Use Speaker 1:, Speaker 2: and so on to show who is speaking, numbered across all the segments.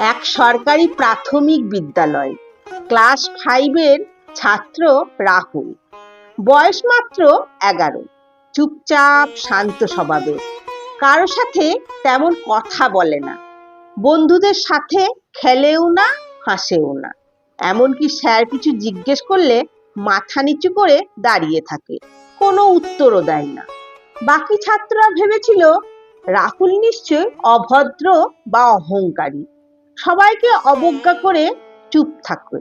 Speaker 1: এক সরকারি প্রাথমিক বিদ্যালয়। ক্লাস ফাইভের ছাত্র রাহুল। বয়স মাত্র এগারো। চুপচাপ, শান্ত স্বভাবের কারও সাথে তেমন কথা বলে না। বন্ধুদের সাথে খেলেও না, হাসেও না। এমনকি স্যার কিছু জিজ্ঞেস করলে মাথা নিচু করে দাঁড়িয়ে থাকে। কোনো উত্তরও দেয় না। বাকি ছাত্ররা ভেবেছিল, রাহুল নিশ্চয় অভদ্র বা অহংকারী। সবাইকে অবজ্ঞা করে চুপ থাকবে।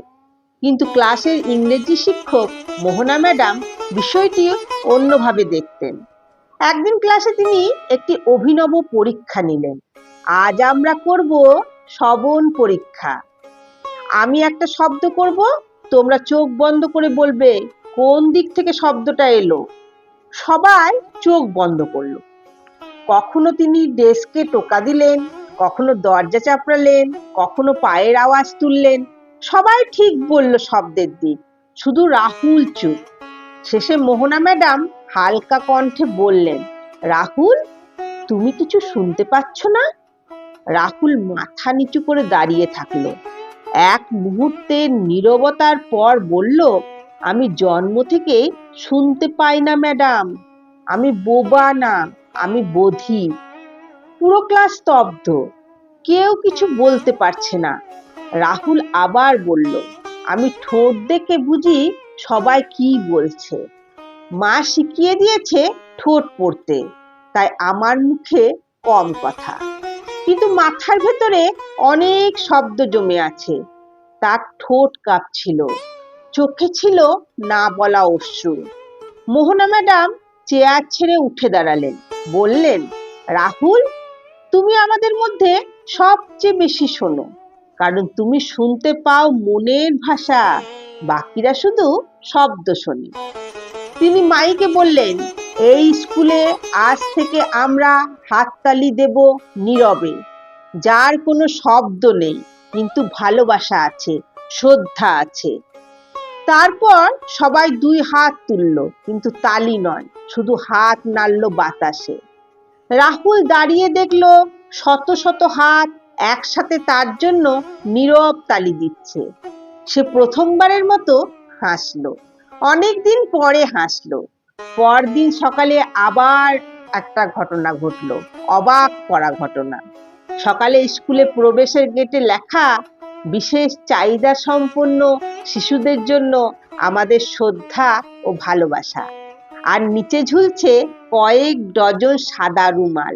Speaker 1: কিন্তু ক্লাসের ইংরেজি শিক্ষক মোহনা ম্যাডাম বিষয়টি অন্যভাবে দেখতেন। একদিন ক্লাসে তিনি একটি অভিনব পরীক্ষা নিলেন। আজ আমরা করব শ্রবণ পরীক্ষা। আমি একটা শব্দ করব, তোমরা চোখ বন্ধ করে বলবে, কোন দিক থেকে শব্দটা এলো? সবাই চোখ বন্ধ করল। কখনো তিনি ডেস্কে টোকা দিলেন কখনো দরজা চাপড়ালেন, কখনো পায়ের আওয়াজ তুললেন। সবাই ঠিক বলল শব্দের দিক, শুধু রাহুল চুপ। শেষে মোহনা ম্যাডাম হালকা কণ্ঠে বললেন, রাহুল, তুমি কিছু শুনতে পাচ্ছ না? রাহুল মাথা নিচু করে দাঁড়িয়ে থাকল। এক মুহূর্তের নীরবতার পর বলল, আমি জন্ম থেকে শুনতে পাই না, ম্যাডাম। আমি বোবা না, আমি বধি। পুরো ক্লাস স্তব্ধ। কেউ কিছু বলতে পারছে না। রাহুল আবার বলল, আমি ঠোঁট দেখে বুঝি সবাই কি বলছে। মা শিখিয়ে দিয়েছে ঠোঁট পড়তে, তাই আমার মুখে কম কথা। কিন্তু মাথার ভেতরে অনেক শব্দ জমে আছে। তার ঠোঁট কাঁপছিল। চোখে ছিল না বলা অশ্রু। মোহনা ম্যাডাম চেয়ার ছেড়ে উঠে দাঁড়ালেন। বললেন, রাহুল তুমি আমাদের মধ্যে সবচেয়ে বেশি শোনো। কারণ তুমি শুনতে পাও মনের ভাষা। বাকিরা শুধু শব্দ শোনে। তিনি মাইকে বললেন, এই স্কুলে আজ থেকে আমরা হাততালি দেব নীরবে। যার কোনো শব্দ নেই, কিন্তু ভালোবাসা আছে, শ্রদ্ধা আছে। তারপর সবাই দুই হাত তুলল, কিন্তু তালি নয়, শুধু হাত নাড়ল বাতাসে। রাহুল দাঁড়িয়ে দেখল শত শত হাত একসাথে তার জন্য নীরব তালি দিচ্ছে। সে প্রথমবারের মতো হাসলো। অনেকদিন পরে হাসলো। পরদিন সকালে আবার একটা ঘটনা ঘটলো। অবাক করা ঘটনা। সকালে স্কুলে প্রবেশের গেটে লেখা, বিশেষ চাহিদা সম্পন্ন শিশুদের জন্য আমাদের শ্রদ্ধা ও ভালোবাসা। আর নিচে ঝুলছে কয়েক ডজন সাদা রুমাল।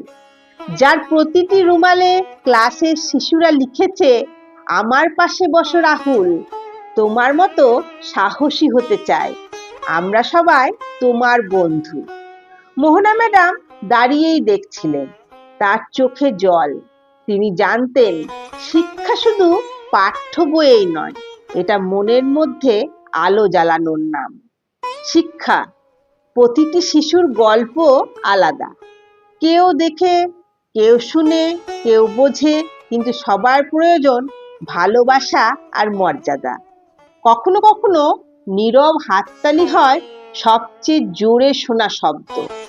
Speaker 1: যার প্রতিটি রুমালে ক্লাসের শিশুরা লিখেছে, আমার পাশে বসো রাহুল, তোমার মতো সাহসী হতে চাই। আমরা সবাই তোমার বন্ধু। মোহনা ম্যাডাম দাঁড়িয়েই দেখছিলেন। তার চোখে জল। তিনি জানতেন, শিক্ষা শুধু পাঠ্য বইয়েই নয়, এটা মনের মধ্যে আলো জ্বালানোর নাম। শিক্ষা প্রতিটি শিশুর গল্প আলাদা। কেউ দেখে, কেউ শুনে, কেউ বোঝে, কিন্তু সবার প্রয়োজন ভালোবাসা আর মর্যাদা। কখনো কখনো নীরব হাততালি হয় সবচেয়ে জোরে শোনা শব্দ।